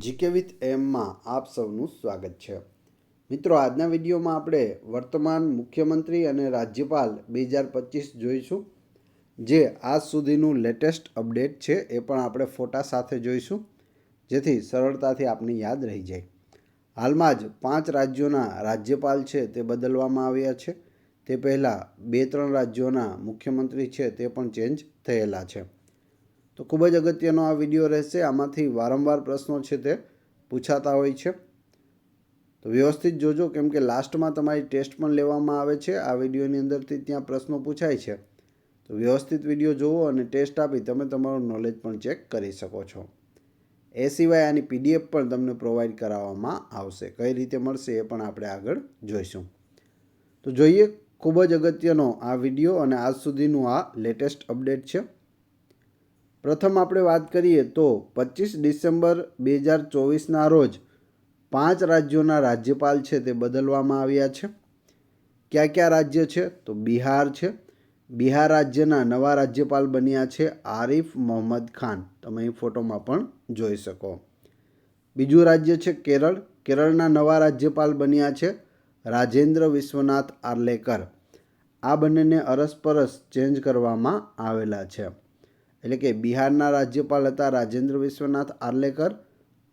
GK with એમમાં આપ સૌનું સ્વાગત છે. મિત્રો, આજના વિડીયોમાં આપણે વર્તમાન મુખ્યમંત્રી અને રાજ્યપાલ બે હજાર પચીસ જોઈશું. જે આજ સુધીનું લેટેસ્ટ અપડેટ છે એ પણ આપણે ફોટા સાથે જોઈશું, જેથી સરળતાથી આપને યાદ રહી જાય. હાલમાં જ પાંચ રાજ્યોના રાજ્યપાલ છે તે બદલવામાં આવ્યા છે. તે પહેલાં બે ત્રણ રાજ્યોના મુખ્યમંત્રી છે તે પણ ચેન્જ થયેલા છે. તો ખૂબ જ અગત્યનો આ વીડિયો રહેશે. આમાંથી વારંવાર પ્રશ્નો છે તે પૂછાતા હોય છે. તો વ્યવસ્થિત જોજો, કેમ કે લાસ્ટમાં તમારી ટેસ્ટ પણ લેવામાં આવે છે. આ વિડીયોની અંદરથી ત્યાં પ્રશ્નો પૂછાય છે. તો વ્યવસ્થિત વીડિયો જોવો અને ટેસ્ટ આપી તમે તમારું નોલેજ પણ ચેક કરી શકો છો. એ સિવાય આની પીડીએફ પણ તમને પ્રોવાઈડ કરાવવામાં આવશે. કઈ રીતે મળશે એ પણ આપણે આગળ જોઈશું. તો જોઈએ, ખૂબ જ અગત્યનો આ વીડિયો અને આજ સુધીનું આ લેટેસ્ટ અપડેટ છે. પ્રથમ આપણે વાત કરીએ તો પચીસ ડિસેમ્બર બે હજાર ચોવીસના રોજ પાંચ રાજ્યોના રાજ્યપાલ છે તે બદલવામાં આવ્યા છે. કયા કયા રાજ્ય છે? તો બિહાર છે. બિહાર રાજ્યના નવા રાજ્યપાલ બન્યા છે આરિફ મોહમ્મદ ખાન. તમે એ ફોટોમાં પણ જોઈ શકો. બીજું રાજ્ય છે કેરળ. કેરળના નવા રાજ્યપાલ બન્યા છે રાજેન્દ્ર વિશ્વનાથ આર્લેકર. આ બંનેને અરસપરસ ચેન્જ કરવામાં આવેલા છે. એટલે કે બિહારના રાજ્યપાલ હતા રાજેન્દ્ર વિશ્વનાથ આર્લેકર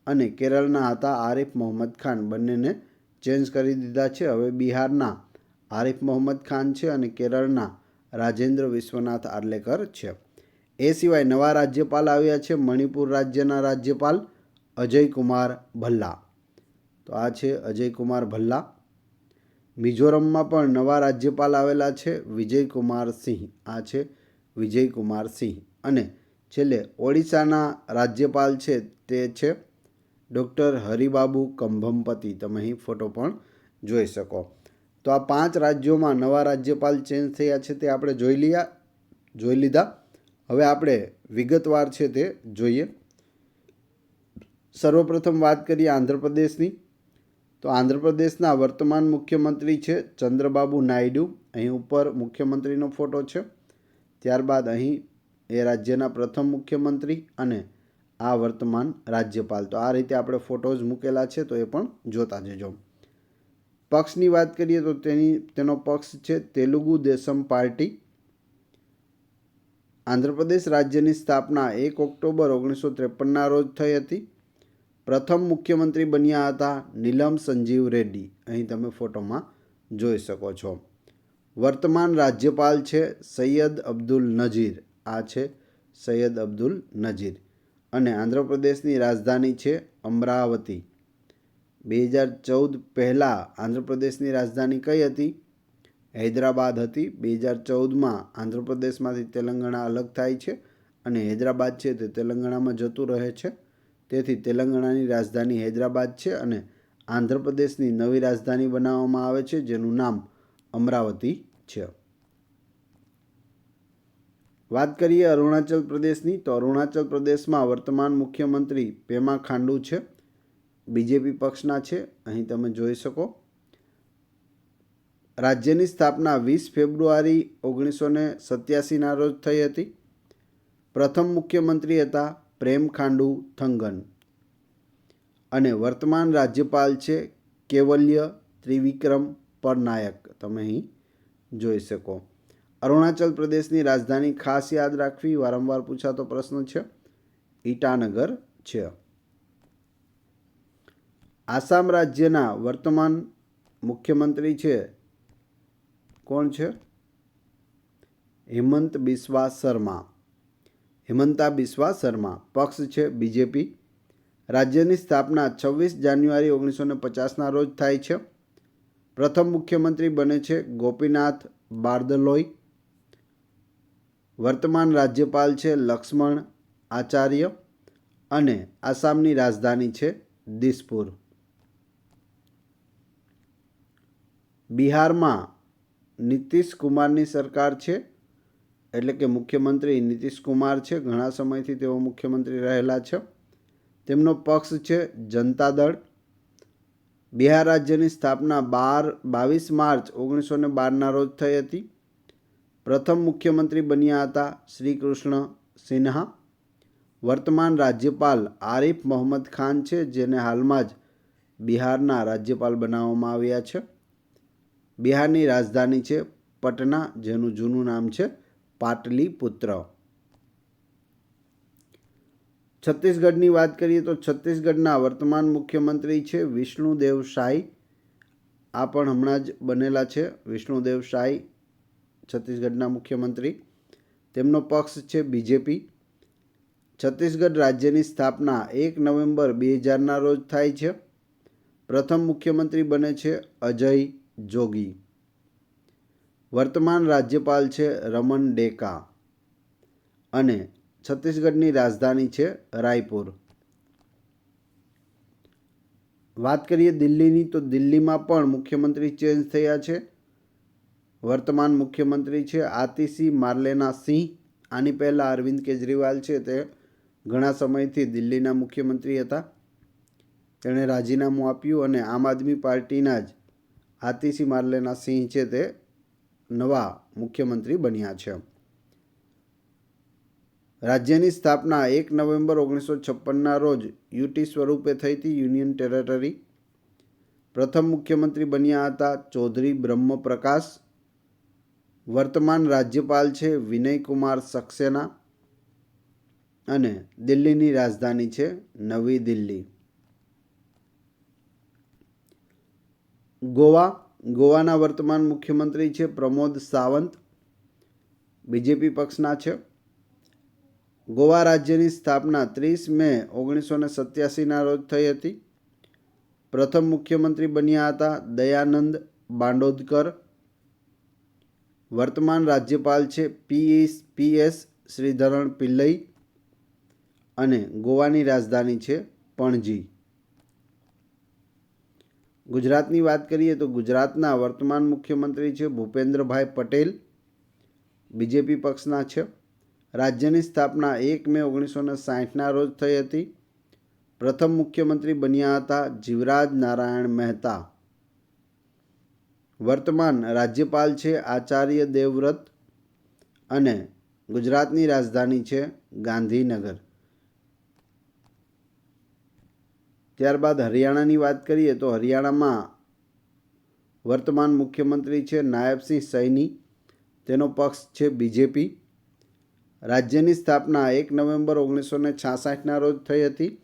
અને કેરળના હતા આરિફ મોહમ્મદ ખાન. બંનેને ચેન્જ કરી દીધા છે. હવે બિહારના આરિફ મોહમ્મદ ખાન છે અને કેરળના રાજેન્દ્ર વિશ્વનાથ આર્લેકર છે. એ સિવાય નવા રાજ્યપાલ આવ્યા છે. મણિપુર રાજ્યના રાજ્યપાલ અજય કુમાર ભલ્લા. તો આ છે અજય કુમાર ભલ્લા. મિઝોરમમાં પણ નવા રાજ્યપાલ આવેલા છે વિજય કુમાર સિંહ. આ છે વિજય કુમાર સિંહ. અને છેલ્લે ઓડિશાના રાજ્યપાલ છે તે છે ડૉક્ટર હરિબાબુ કંભમપતિ. તમે અહીં ફોટો પણ જોઈ શકો. તો આ પાંચ રાજ્યોમાં નવા રાજ્યપાલ ચેન્જ થયા છે તે આપણે જોઈ લીયા, જોઈ લીધા. હવે આપણે વિગતવાર છે તે જોઈએ. સર્વપ્રથમ વાત કરીએ આંધ્રપ્રદેશની. તો આંધ્રપ્રદેશના વર્તમાન મુખ્યમંત્રી છે ચંદ્રબાબુ નાયડુ. અહીં ઉપર મુખ્યમંત્રીનો ફોટો છે. ત્યારબાદ અહીં એ રાજ્યના પ્રથમ મુખ્યમંત્રી અને આ વર્તમાન રાજ્યપાલ. તો આ રીતે આપણે ફોટોઝ મૂકેલા છે, તો એ પણ જોતા જજો. પક્ષની વાત કરીએ તો તેની, તેનો પક્ષ છે તેલુગુ દેશમ પાર્ટી. આંધ્રપ્રદેશ રાજ્યની સ્થાપના એક ઓક્ટોબર ઓગણીસો ત્રેપનના રોજ થઈ હતી. પ્રથમ મુખ્યમંત્રી બન્યા હતા નીલમ સંજીવ રેડ્ડી. અહીં તમે ફોટોમાં જોઈ શકો છો. વર્તમાન રાજ્યપાલ છે સૈયદ અબ્દુલ નજીર. આ છે સૈયદ અબ્દુલ નજીર. અને આંધ્રપ્રદેશની રાજધાની છે અમરાવતી. બે હજાર ચૌદ પહેલાં આંધ્રપ્રદેશની રાજધાની કઈ હતી? હૈદરાબાદ હતી. બે હજાર ચૌદમાં આંધ્રપ્રદેશમાંથી તેલંગાણા અલગ થાય છે અને હૈદરાબાદ છે તે તેલંગાણામાં જતું રહે છે. તેથી તેલંગાણાની રાજધાની હૈદરાબાદ છે અને આંધ્રપ્રદેશની નવી રાજધાની બનાવવામાં આવે છે જેનું નામ અમરાવતી છે. વાત કરીએ અરુણાચલ પ્રદેશની, તો અરુણાચલ પ્રદેશમાં વર્તમાન મુખ્યમંત્રી પેમા ખાંડુ છે, બીજેપી પક્ષના છે, અહીં તમે જોઈ શકો. રાજ્યની સ્થાપના વીસ ફેબ્રુઆરી ઓગણીસો ને સત્યાસીના રોજ થઈ હતી. પ્રથમ મુખ્યમંત્રી હતા પ્રેમ ખાંડુ થંગન. અને વર્તમાન રાજ્યપાલ છે કેવલ્ય ત્રિવિક્રમ પરનાયક, તમે અહીં જોઈ શકો. અરુણાચલ પ્રદેશની રાજધાની ખાસ યાદ રાખવી વારંવાર પૂછાતો પ્રશ્ન છે. ઈટાનગર છે. આસામ રાજ્યના વર્તમાન મુખ્યમંત્રી છે. કોણ છે? હેમંત બિસ્વા શર્મા. હેમંતા બિસ્વા શર્મા પક્ષ છે બીજેપી. રાજ્યની સ્થાપના છવ્વીસ જાન્યુઆરી ઓગણીસો ને પચાસના રોજ થાય છે. પ્રથમ મુખ્યમંત્રી બને છે ગોપીનાથ બારદલોઈ. વર્તમાન રાજ્યપાલ છે લક્ષ્મણ આચાર્ય અને આસામની રાજધાની છે દિસપુર. બિહારમાં નીતિશ કુમારની સરકાર છે, એટલે કે મુખ્યમંત્રી નીતિશ કુમાર છે. ઘણા સમયથી તેઓ મુખ્યમંત્રી રહેલા છે. તેમનો પક્ષ છે જનતા દળ બિહાર રાજ્યની સ્થાપના બાર, બાવીસ માર્ચ ઓગણીસો ને બારના રોજ થઈ હતી. પ્રથમ મુખ્યમંત્રી બન્યા હતા શ્રી કૃષ્ણ સિન્હા. વર્તમાન રાજ્યપાલ આરિફ મોહમ્મદ ખાન છે, જેને હાલમાં જ બિહારના રાજ્યપાલ બનાવવામાં આવ્યા છે. બિહારની રાજધાની છે પટના, જેનું જૂનું નામ છે પાટલીપુત્ર. છત્તીસગઢની વાત કરીએ તો છત્તીસગઢના વર્તમાન મુખ્યમંત્રી છે વિષ્ણુદેવ શાહી. આ પણ હમણાં જ બનેલા છે વિષ્ણુદેવ શાહી. છત્તીસગઢના મુખ્યમંત્રી. તેમનો પક્ષ છે બીજેપી. છત્તીસગઢ રાજ્યની સ્થાપના એક નવેમ્બર બે હજારના રોજ થાય છે. પ્રથમ મુખ્યમંત્રી બને છે અજય જોગી. વર્તમાન રાજ્યપાલ છે રમન ડેકા. અને છત્તીસગઢની રાજધાની છે રાયપુર. વાત કરીએ દિલ્હીની તો દિલ્હીમાં પણ મુખ્યમંત્રી ચેન્જ થયા છે. વર્તમાન મુખ્યમંત્રી છે આતિશી માર્લેના સિંહ આની પહેલાં અરવિંદ કેજરીવાલ છે તે ઘણા સમયથી દિલ્હીના મુખ્યમંત્રી હતા. તેણે રાજીનામું આપ્યું અને આમ આદમી પાર્ટીના જ આતિશી માર્લેના સિંહ છે તે નવા મુખ્યમંત્રી બન્યા છે. રાજ્યની સ્થાપના એક નવેમ્બર ઓગણીસો છપ્પનના રોજ યુટી સ્વરૂપે થઈ હતી યુનિયન ટેરેટરી. પ્રથમ મુખ્યમંત્રી બન્યા હતા ચૌધરી બ્રહ્મપ્રકાશ. વર્તમાન રાજ્યપાલ છે વિનયકુમાર સક્સેના અને દિલ્હીની રાજધાની છે નવી દિલ્હી. ગોવા, ગોવાના વર્તમાન મુખ્યમંત્રી છે પ્રમોદ સાવંત, બીજેપી પક્ષના છે. ગોવા રાજ્યની સ્થાપના ત્રીસ મે ઓગણીસો ને સત્યાસીના રોજ થઈ હતી. પ્રથમ મુખ્યમંત્રી બન્યા હતા દયાનંદ બાંડોદકર વર્તમાન રાજ્યપાલ છે પીએસ પીએસ શ્રીધરણ પિલ્લઈ અને ગોવાની રાજધાની છે પણજી. ગુજરાતની વાત કરીએ તો ગુજરાતના વર્તમાન મુખ્યમંત્રી છે ભૂપેન્દ્રભાઈ પટેલ, બીજેપી પક્ષના છે. રાજ્યની સ્થાપના એક મે ઓગણીસો ને સાહીઠના રોજ થઈ હતી. પ્રથમ મુખ્યમંત્રી બન્યા હતા જીવરાજ નારાયણ મહેતા. વર્તમાન રાજ્યપાલ છે આચાર્ય દેવવ્રત અને ગુજરાતની રાજધાની છે ગાંધીનગર. ત્યારબાદ હરિયાણાની વાત કરીએ તો હરિયાણામાં વર્તમાન મુખ્યમંત્રી છે નાયબસિંહ સૈની, તેનો પક્ષ છે બીજેપી. રાજ્યની સ્થાપના એક નવેમ્બર ઓગણીસો ને છાસઠના રોજ થઈ હતી.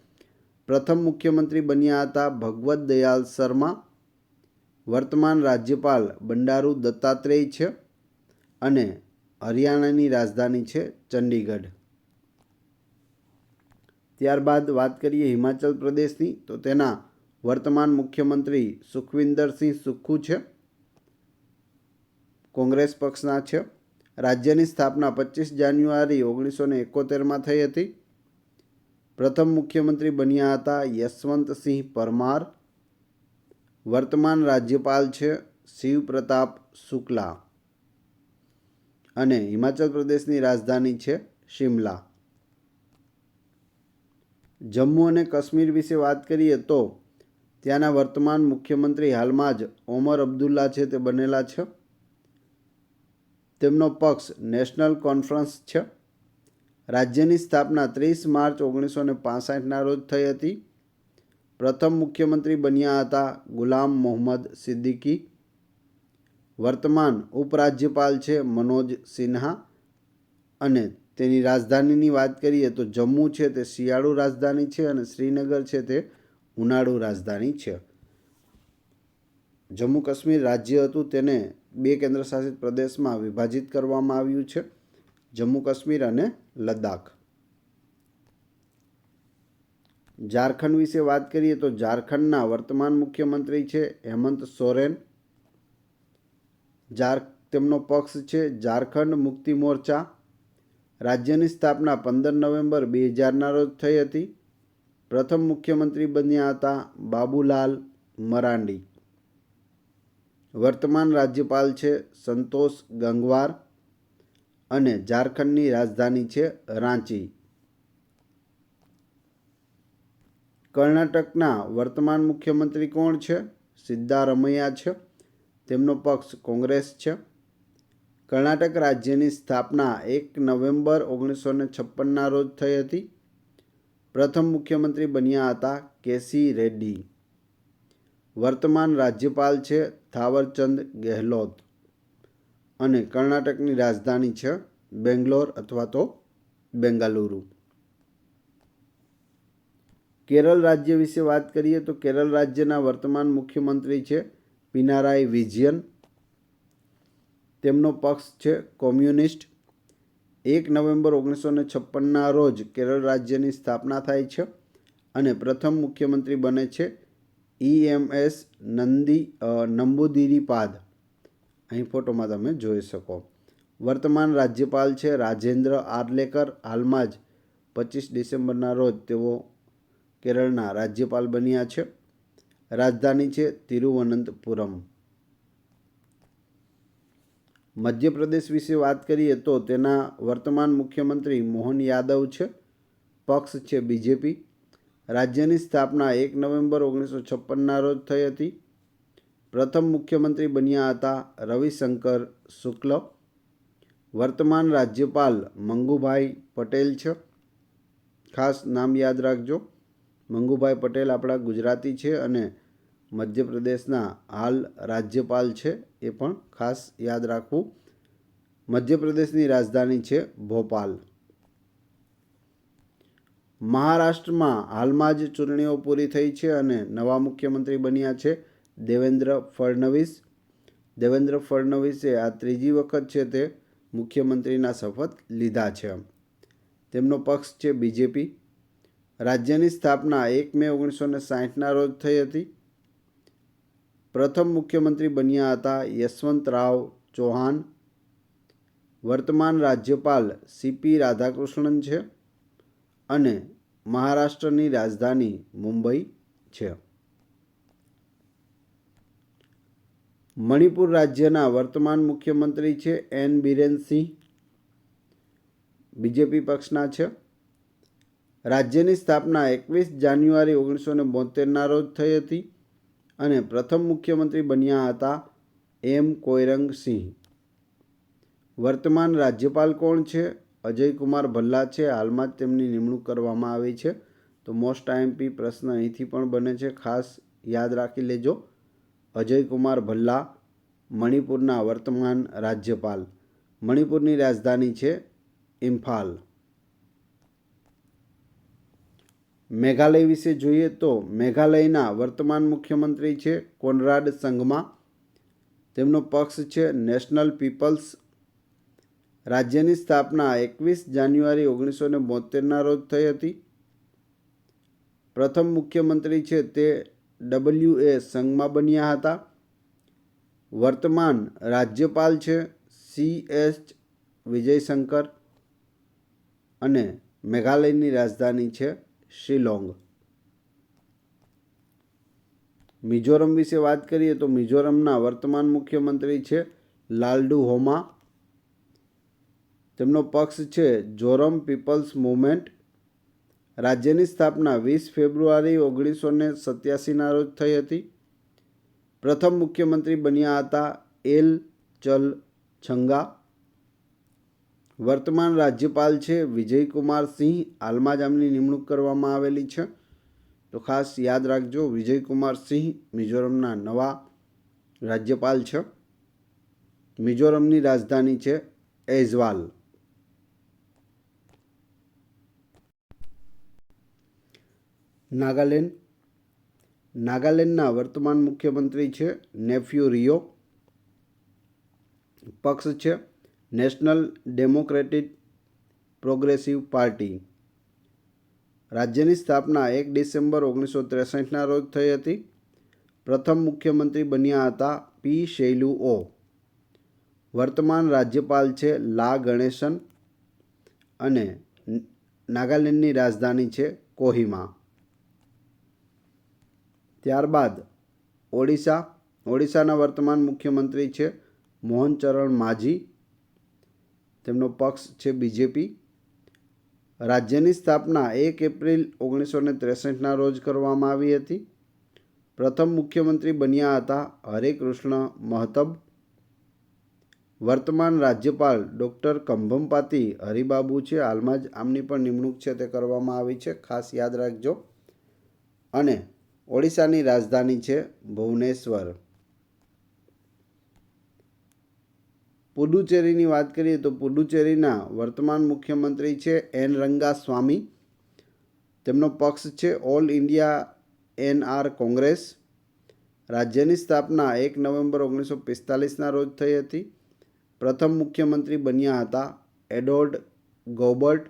પ્રથમ મુખ્યમંત્રી બન્યા હતા ભગવત દયાલ શર્મા. વર્તમાન રાજ્યપાલ બંડારુ દત્તાત્રેય છે અને હરિયાણાની રાજધાની છે ચંડીગઢ. ત્યારબાદ વાત કરીએ હિમાચલ પ્રદેશની, તો તેના વર્તમાન મુખ્યમંત્રી સુખવિંદરસિંહ સુખુ છે, કોંગ્રેસ પક્ષના છે, રાજ્યની સ્થાપના પચીસ જાન્યુઆરી ઓગણીસો ને એકોતેરમાં થઈ હતી. પ્રથમ મુખ્યમંત્રી બન્યા હતા યશવંતસિંહ પરમાર વર્તમાન રાજ્યપાલ છે શિવ પ્રતાપ શુક્લા અને હિમાચલ પ્રદેશની રાજધાની છે શિમલા. જમ્મુ અને કાશ્મીર વિશે વાત કરીએ તો ત્યાંના વર્તમાન મુખ્યમંત્રી હાલમાં જ ઓમર અબ્દુલ્લા છે તે બનેલા છે. તેમનો પક્ષ નેશનલ કોન્ફરન્સ છે. રાજ્યની સ્થાપના ત્રીસ માર્ચ ઓગણીસો ને રોજ થઈ હતી. પ્રથમ મુખ્યમંત્રી બન્યા હતા ગુલામ મોહમ્મદ સિદ્દીકી. વર્તમાન ઉપરાજ્યપાલ છે મનોજ સિન્હા. અને તેની રાજધાનીની વાત કરીએ તો જમ્મુ છે તે શિયાળુ રાજધાની છે અને શ્રીનગર છે તે ઉનાળુ રાજધાની છે. જમ્મુ કાશ્મીર રાજ્ય હતું તેને બે કેન્દ્રશાસિત પ્રદેશમાં વિભાજિત કરવામાં આવ્યું છે. જમ્મુ કાશ્મીર અને લદ્દાખ. ઝારખંડ વિશે વાત કરીએ તો ઝારખંડના વર્તમાન મુખ્યમંત્રી છે હેમંત સોરેન. ઝાર, તેમનો પક્ષ છે ઝારખંડ મુક્તિ મોરચા. રાજ્યની સ્થાપના પંદર નવેમ્બર બે હજારના રોજ થઈ હતી. પ્રથમ મુખ્યમંત્રી બન્યા હતા બાબુલાલ મરાંડી. વર્તમાન રાજ્યપાલ છે સંતોષ ગંગવાર અને ઝારખંડની રાજધાની છે રાંચી. કર્ણાટકના વર્તમાન મુખ્યમંત્રી કોણ છે? સિદ્ધારમૈયા છે. તેમનો પક્ષ કોંગ્રેસ છે. કર્ણાટક રાજ્યની સ્થાપના એક નવેમ્બર ઓગણીસો ને છપ્પનના રોજ થઈ હતી. પ્રથમ મુખ્યમંત્રી બન્યા હતા કેસી રેડ્ડી. વર્તમાન રાજ્યપાલ છે થાવરચંદ ગેહલોત. અને કર્ણાટકની રાજધાની છે બેંગ્લોર અથવા તો બેંગાલુરુ. કેરળ રાજ્ય વિશે વાત કરીએ તો કેરળ રાજ્યના વર્તમાન મુખ્યમંત્રી છે પિનારાય વિજયન. તેમનો પક્ષ છે કોમ્યુનિસ્ટ. એક નવેમ્બર ઓગણીસો ને છપ્પનના રોજ કેરળ રાજ્યની સ્થાપના થાય છે અને પ્રથમ મુખ્યમંત્રી બને છે ઈએમએસ નંદી નંબુદિરીપાદ. અહીં ફોટોમાં તમે જોઈ શકો. વર્તમાન રાજ્યપાલ છે રાજેન્દ્ર આર્લેકર હાલમાં જ પચીસ ડિસેમ્બરના રોજ તેઓ કેરળના રાજ્યપાલ બન્યા છે. રાજધાની છે તિરુવનંતપુરમ. મધ્યપ્રદેશ વિશે વાત કરીએ તો તેના વર્તમાન મુખ્યમંત્રી મોહન યાદવ છે. પક્ષ છે બીજેપી. રાજ્યની સ્થાપના એક નવેમ્બર ઓગણીસો છપ્પનના રોજ થઈ હતી. પ્રથમ મુખ્યમંત્રી બન્યા હતા રવિશંકર શુક્લ. વર્તમાન રાજ્યપાલ મંગુભાઈ પટેલ છે. ખાસ નામ યાદ રાખજો. મંગુભાઈ પટેલ આપણા ગુજરાતી છે અને મધ્યપ્રદેશના હાલ રાજ્યપાલ છે, એ પણ ખાસ યાદ રાખવું. મધ્યપ્રદેશની રાજધાની છે ભોપાલ. મહારાષ્ટ્રમાં હાલમાં જ ચૂંટણીઓ પૂરી થઈ છે અને નવા મુખ્યમંત્રી બન્યા છે દેવેન્દ્ર ફડણવીસ. દેવેન્દ્ર ફડણવીસે આ ત્રીજી વખત છે તે મુખ્યમંત્રીના શપથ લીધા છે. તેમનો પક્ષ છે બીજેપી. રાજ્યની સ્થાપના એક મે ઓગણીસો ને સાહીઠના રોજ થઈ હતી. પ્રથમ મુખ્યમંત્રી બન્યા હતા યશવંતરાવ ચૌહાણ. વર્તમાન રાજ્યપાલ સીપી રાધાકૃષ્ણન છે અને મહારાષ્ટ્રની રાજધાની મુંબઈ છે. મણિપુર રાજ્યના વર્તમાન મુખ્યમંત્રી છે એન બિરેન સિંહ બીજેપી પક્ષના છે. રાજ્યની સ્થાપના એકવીસ જાન્યુઆરી ઓગણીસો ને બોતેરના રોજ થઈ હતી અને પ્રથમ મુખ્યમંત્રી બન્યા હતા એમ કોયરંગ સિંહ. વર્તમાન રાજ્યપાલ કોણ છે? અજય કુમાર ભલ્લા છે. હાલમાં જ તેમની નિમણૂક કરવામાં આવી છે. તો મોસ્ટ આઈએમપી પ્રશ્ન અહીંથી પણ બને છે. ખાસ યાદ રાખી લેજો. અજય કુમાર ભલ્લા મણિપુરના વર્તમાન રાજ્યપાલ. મણિપુરની રાજધાની છે ઇમ્ફાલ. મેઘાલય વિશે જોઈએ તો મેઘાલયના વર્તમાન મુખ્યમંત્રી છે કોનરાડ સંઘમાં તેમનો પક્ષ છે નેશનલ પીપલ્સ. રાજ્યની સ્થાપના એકવીસ જાન્યુઆરી ઓગણીસો ને બોતેરના રોજ થઈ હતી. પ્રથમ મુખ્યમંત્રી છે તે ડબલ્યુ એ સંઘમાં બન્યા હતા. વર્તમાન રાજ્યપાલ છે સી એચ વિજયશંકર. અને મેઘાલયની રાજધાની છે શિલોંગ. મિઝોરમ વિશે વાત કરીએ તો મિઝોરમના વર્તમાન મુખ્યમંત્રી છે લાલડુ હોમા. તેમનો પક્ષ છે જોરમ પીપલ્સ મુવમેન્ટ. રાજ્યની સ્થાપના વીસ ફેબ્રુઆરી ઓગણીસો ને સત્યાસીના રોજ થઈ હતી. પ્રથમ મુખ્યમંત્રી બન્યા હતા એલ ચલ છંગા. વર્તમાન રાજ્યપાલ છે વિજયકુમાર સિંહ હાલમાં જ આમની નિમણૂક કરવામાં આવેલી છે. તો ખાસ યાદ રાખજો, વિજયકુમાર સિંહ મિઝોરમના નવા રાજ્યપાલ છે. મિઝોરમની રાજધાની છે એઝવાલ. નાગાલેન્ડ. નાગાલેન્ડના વર્તમાન મુખ્યમંત્રી છે નેફ્યુ રિયો. પક્ષ છે નેશનલ ડેમોક્રેટિક પ્રોગ્રેસિવ પાર્ટી. રાજ્યની સ્થાપના એક ડિસેમ્બર ઓગણીસો ત્રેસઠના રોજ થઈ હતી. પ્રથમ મુખ્યમંત્રી બન્યા હતા પી શૈલુ ઓ. વર્તમાન રાજ્યપાલ છે લા ગણેશન અને નાગાલેન્ડની રાજધાની છે કોહિમા. ત્યારબાદ ઓડિશા. ઓડિશાના વર્તમાન મુખ્યમંત્રી છે મોહનચરણ માઝી. તેમનો પક્ષ છે બીજેપી રાજ્યની સ્થાપના એક એપ્રિલ ઓગણીસો ને ત્રેસઠના રોજ કરવામાં આવી હતી. પ્રથમ મુખ્યમંત્રી બન્યા હતા હરે કૃષ્ણ મહતબ. વર્તમાન રાજ્યપાલ ડૉક્ટર કંભમપાતી હરિબાબુ છે. હાલમાં જ આમની પણ નિમણૂક છે તે કરવામાં આવી છે. ખાસ યાદ રાખજો. અને ઓડિશાની રાજધાની છે ભુવનેશ્વર. પુડુચેરીની વાત કરીએ તો પુડુચેરીના વર્તમાન મુખ્યમંત્રી છે એન રંગા સ્વામી તેમનો પક્ષ છે All India N R Congress. રાજ્યની સ્થાપના એક નવેમ્બર ઓગણીસો પિસ્તાલીસના રોજ થઈ હતી. પ્રથમ મુખ્યમંત્રી બન્યા હતા એડોર્ડ ગોબર્ટ.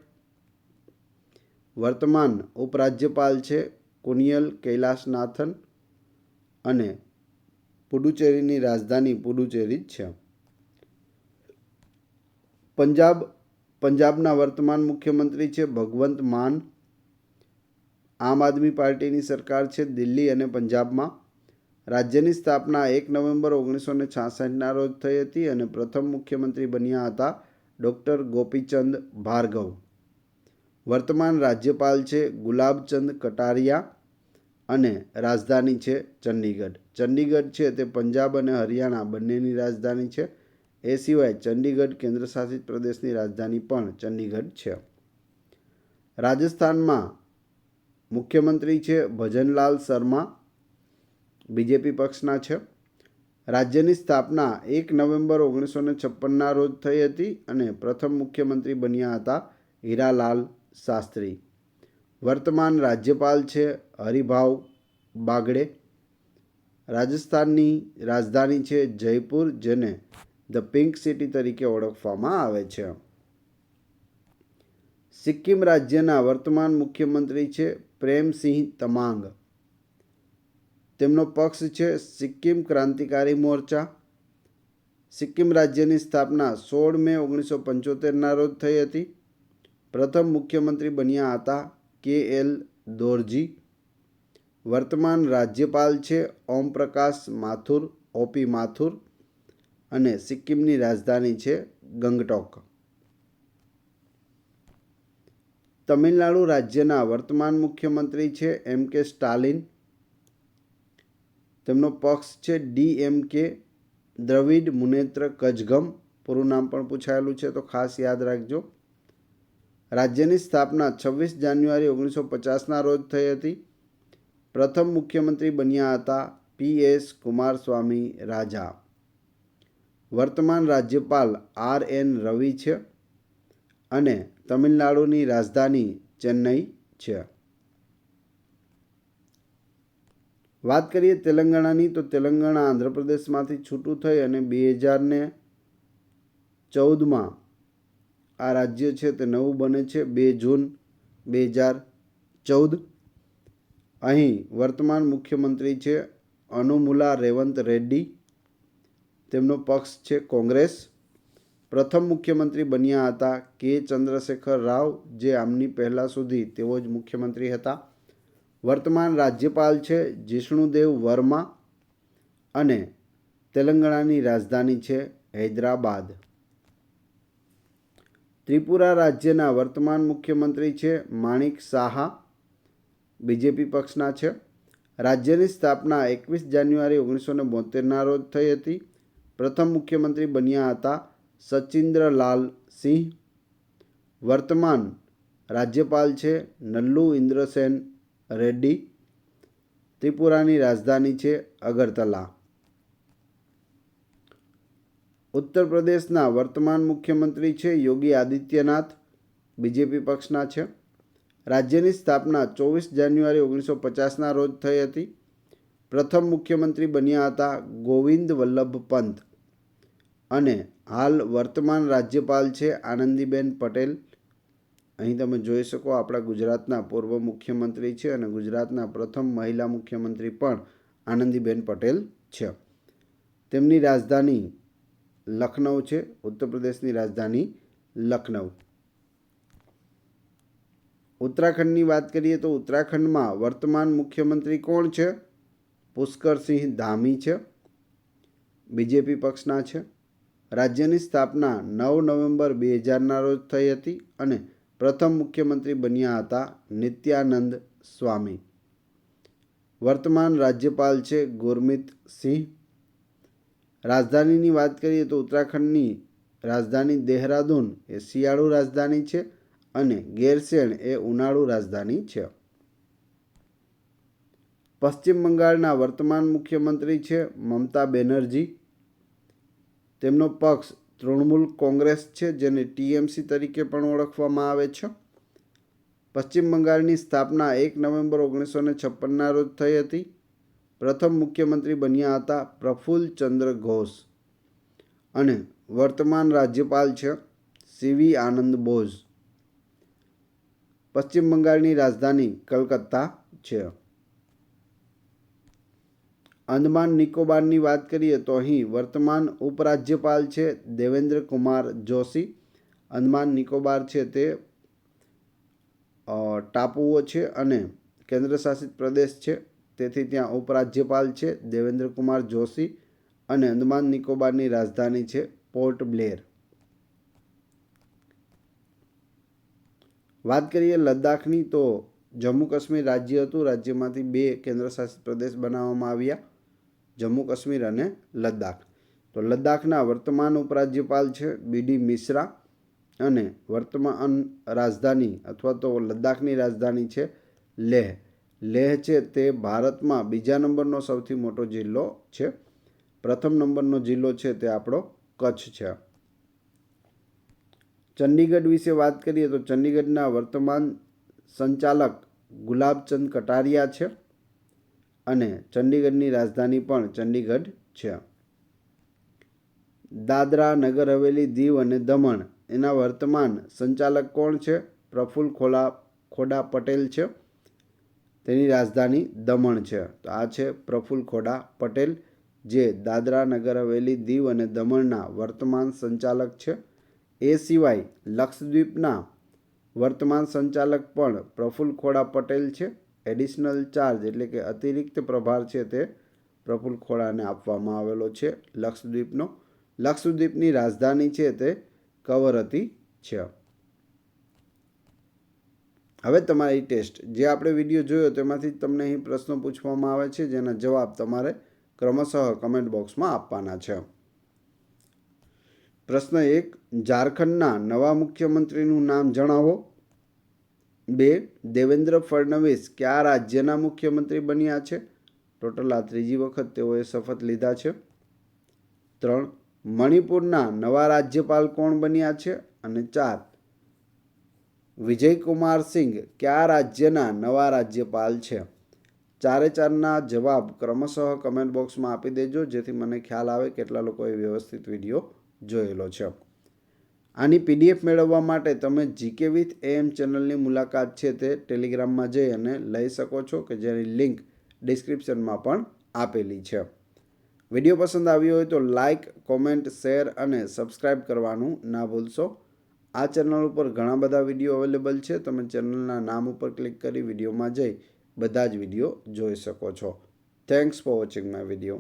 વર્તમાન ઉપરાજ્યપાલ છે કુનિયલ કૈલાસનાથન. અને પુડુચેરીની રાજધાની પુડુચેરી જ છે. પંજાબ, પંજાબના વર્તમાન મુખ્યમંત્રી છે ભગવંત માન. આમ આદમી પાર્ટીની સરકાર છે દિલ્હી અને પંજાબમાં. રાજ્યની સ્થાપના એક નવેમ્બર ઓગણીસો ને છાસઠના રોજ થઈ હતી અને પ્રથમ મુખ્યમંત્રી બન્યા હતા ડૉક્ટર ગોપીચંદ ભાર્ગવ. વર્તમાન રાજ્યપાલ છે ગુલાબચંદ કટારિયા અને રાજધાની છે ચંડીગઢ. ચંડીગઢ છે તે પંજાબ અને હરિયાણા બંનેની રાજધાની છે. એ સિવાય ચંડીગઢ કેન્દ્રશાસિત પ્રદેશની રાજધાની પણ ચંડીગઢ છે. રાજસ્થાનમાં મુખ્યમંત્રી છે ભજનલાલ શર્મા, બીજેપી પક્ષના છે. રાજ્યની સ્થાપના એક નવેમ્બર ઓગણીસો ને છપ્પનના રોજ થઈ હતી અને પ્રથમ મુખ્યમંત્રી બન્યા હતા હીરાલાલ શાસ્ત્રી. વર્તમાન રાજ્યપાલ છે હરિભાવ બાગડે. રાજસ્થાનની રાજધાની છે જયપુર, જેને ધ પિંક સિટી તરીકે ઓળખવામાં આવે છે. સિક્કિમ રાજ્યના વર્તમાન મુખ્યમંત્રી છે પ્રેમસિંહ તમાંગ. તેમનો પક્ષ છે સિક્કિમ ક્રાંતિકારી મોરચા. સિક્કિમ રાજ્યની સ્થાપના સોળ મે ઓગણીસો પંચોતેરના રોજ થઈ હતી. પ્રથમ મુખ્યમંત્રી બન્યા હતા કે એલ દોરજી. વર્તમાન રાજ્યપાલ છે ઓમપ્રકાશ માથુર, ઓપી માથુર. અને સિક્કિમની રાજધાની છે ગંગટોક. તમિલનાડુ રાજ્યના વર્તમાન મુખ્યમંત્રી છે એમ કે સ્ટાલિન. તેમનો પક્ષ છે ડીએમકે દ્રવિડ મુનેત્ર કજગમ. પૂરું નામ પણ પૂછાયેલું છે, તો ખાસ યાદ રાખજો. રાજ્યની સ્થાપના છવ્વીસ જાન્યુઆરી ઓગણીસો પચાસના રોજ થઈ હતી. પ્રથમ મુખ્યમંત્રી બન્યા હતા પી એસ કુમારસ્વામી રાજા. વર્તમાન રાજ્યપાલ આર એન રવિ છે અને તમિલનાડુની રાજધાની ચેન્નઈ છે. વાત કરીએ તેલંગાણાની, તો તેલંગાણા આંધ્રપ્રદેશમાંથી છૂટું થઈ અને બે હજારને ચૌદમાં આ રાજ્ય છે તે નવું બને છે, બે જૂન બે હજાર ચૌદ. અહીં વર્તમાન મુખ્યમંત્રી છે અનુમુલા રેવંત રેડ્ડી. તેમનો પક્ષ છે કોંગ્રેસ. પ્રથમ મુખ્યમંત્રી બન્યા હતા કે ચંદ્રશેખર રાવ, જે આમની પહેલાં સુધી તેઓ જ મુખ્યમંત્રી હતા. વર્તમાન રાજ્યપાલ છે જિષ્ણુદેવ વર્મા અને તેલંગાણાની રાજધાની છે હૈદરાબાદ. ત્રિપુરા રાજ્યના વર્તમાન મુખ્યમંત્રી છે માણિક સાહા. બીજેપી પક્ષના છે. રાજ્યની સ્થાપના એકવીસ જાન્યુઆરી ઓગણીસો ને બોતેરના રોજ થઈ હતી. પ્રથમ મુખ્યમંત્રી બન્યા હતા સચિન્દ્રલાલ સિંહ. વર્તમાન રાજ્યપાલ છે નલ્લુ ઇન્દ્રસેન રેડ્ડી. ત્રિપુરાની રાજધાની છે અગરતલા. ઉત્તર પ્રદેશના વર્તમાન મુખ્યમંત્રી છે યોગી આદિત્યનાથ. બીજેપી પક્ષના છે. રાજ્યની સ્થાપના ચોવીસ જાન્યુઆરી ઓગણીસો પચાસના રોજ થઈ હતી. પ્રથમ મુખ્યમંત્રી બન્યા હતા ગોવિંદ વલ્લભ પંત. અને હાલ વર્તમાન રાજ્યપાલ છે આનંદીબેન પટેલ. અહીં તમે જોઈ શકો આપણા ગુજરાતના પૂર્વ મુખ્યમંત્રી છે અને ગુજરાતના પ્રથમ મહિલા મુખ્યમંત્રી પણ આનંદીબેન પટેલ છે. તેમની રાજધાની લખનઉ છે, ઉત્તર પ્રદેશની રાજધાની લખનઉ ઉત્તરાખંડની વાત કરીએ તો ઉત્તરાખંડમાં વર્તમાન મુખ્યમંત્રી કોણ છે? પુષ્કરસિંહ ધામી છે. બીજેપી પક્ષના છે. રાજ્યની સ્થાપના નવ નવેમ્બર બે હજારના રોજ થઈ હતી અને પ્રથમ મુખ્યમંત્રી બન્યા હતા નિત્યાનંદ સ્વામી. વર્તમાન રાજ્યપાલ છે ગુરમીત સિંહ. રાજધાનીની વાત કરીએ તો ઉત્તરાખંડની રાજધાની દેહરાદૂન એ શિયાળુ રાજધાની છે અને ગેરસેણ એ ઉનાળુ રાજધાની છે. પશ્ચિમ બંગાળના વર્તમાન મુખ્યમંત્રી છે મમતા બેનર્જી. તેમનો પક્ષ તૃણમૂલ કોંગ્રેસ છે, જેને ટીએમસી તરીકે પણ ઓળખવામાં આવે છે. પશ્ચિમ બંગાળની સ્થાપના એક નવેમ્બર ઓગણીસો ને છપ્પનના રોજ થઈ હતી. પ્રથમ મુખ્યમંત્રી બન્યા હતા પ્રફુલ્લ ચંદ્ર ઘોષ અને વર્તમાન રાજ્યપાલ છે સીવી આનંદ બોઝ. પશ્ચિમ બંગાળની રાજધાની કલકત્તા છે. અંદમાન નિકોબારની વાત કરીએ તો અહીં વર્તમાન ઉપરાજ્યપાલ છે દેવેન્દ્ર કુમાર જોશી. અંદમાન નિકોબાર છે તે ટાપુઓ છે અને કેન્દ્રશાસિત પ્રદેશ છે. તેથી ત્યાં ઉપરાજ્યપાલ છે દેવેન્દ્ર કુમાર જોશી અને અંદમાન નિકોબારની રાજધાની છે પોર્ટ બ્લેર. વાત કરીએ લદ્દાખની તો જમ્મુ કાશ્મીર રાજ્ય હતું. રાજ્યમાંથી બે કેન્દ્રશાસિત પ્રદેશ બનાવવામાં આવ્યા. જમ્મુ કાશ્મીર અને લદ્દાખ. તો લદ્દાખના વર્તમાન ઉપરાજ્યપાલ છે બીડી મિશ્રા અને વર્તમાન રાજધાની અથવા તો લદ્દાખની રાજધાની છે લેહ. લેહ છે તે ભારતમાં બીજા નંબરનો સૌથી મોટો જિલ્લો છે. પ્રથમ નંબરનો જિલ્લો છે તે આપણો કચ્છ છે. ચંડીગઢ વિશે વાત કરીએ તો ચંડીગઢના વર્તમાન સંચાલક ગુલાબચંદ કટારિયા છે. અને ચંડીગઢની રાજધાની પણ ચંડીગઢ છે. દાદરા નગર હવેલી, દીવ અને દમણ, એના વર્તમાન સંચાલક કોણ છે? પ્રફુલ્લ ખોલા, ખોડા પટેલ છે. તેની રાજધાની દમણ છે. તો આ છે પ્રફુલ્લ ખોડા પટેલ, જે દાદરા નગર હવેલી, દીવ અને દમણના વર્તમાન સંચાલક છે. એ સિવાય લક્ષદ્વીપના વર્તમાન સંચાલક પણ પ્રફુલ્લ ખોડા પટેલ છે. એડિશનલ ચાર્જ એટલે કે અતિરિક્ત પ્રભાર છે તે પ્રફુલ્લ ખોડાને આપવામાં આવેલો છે લક્ષદ્વીપનો. લક્ષદ્વીપની રાજધાની છે તે કવરતી છે. હવે તમારી ટેસ્ટ. જે આપણે વીડિયો જોયો તેમાંથી તમને અહીં પ્રશ્નો પૂછવામાં આવે છે, જેના જવાબ તમારે ક્રમશઃ કમેન્ટ બોક્સમાં આપવાના છે. પ્રશ્ન એક, ઝારખંડના નવા મુખ્યમંત્રીનું નામ જણાવો. બે, દેવેન્દ્ર ફડણવીસ કયા રાજ્યના મુખ્યમંત્રી બન્યા છે? ટોટલ આ ત્રીજી વખત તેઓએ શપથ લીધા છે. ત્રણ, મણિપુરના નવા રાજ્યપાલ કોણ બન્યા છે? અને ચાર, વિજયકુમાર સિંઘ કયા રાજ્યના નવા રાજ્યપાલ છે? ચારે ચારના જવાબ ક્રમશઃ કમેન્ટ બોક્સમાં આપી દેજો, જેથી મને ખ્યાલ આવે કેટલા લોકોએ વ્યવસ્થિત વીડિયો જોયેલો છે. આની પીડીએફ મેળવવા માટે તમે જીકે વિથ એએમ ચેનલની મુલાકાત છે તે ટેલિગ્રામમાં જઈ અને લઈ શકો છો કે જેની લિંક ડિસ્ક્રિપ્શનમાં પણ આપેલી છે. વીડિયો પસંદ આવ્યો હોય તો લાઇક કોમેન્ટ, શેર અને સબસ્ક્રાઈબ કરવાનું ના ભૂલશો. આ ચેનલ ઉપર ઘણા બધા વીડિયો અવેલેબલ છે. તમે ચેનલના નામ ઉપર ક્લિક કરી વિડીયોમાં જઈ બધા જ વીડિયો જોઈ શકો છો. Thanks for watching my video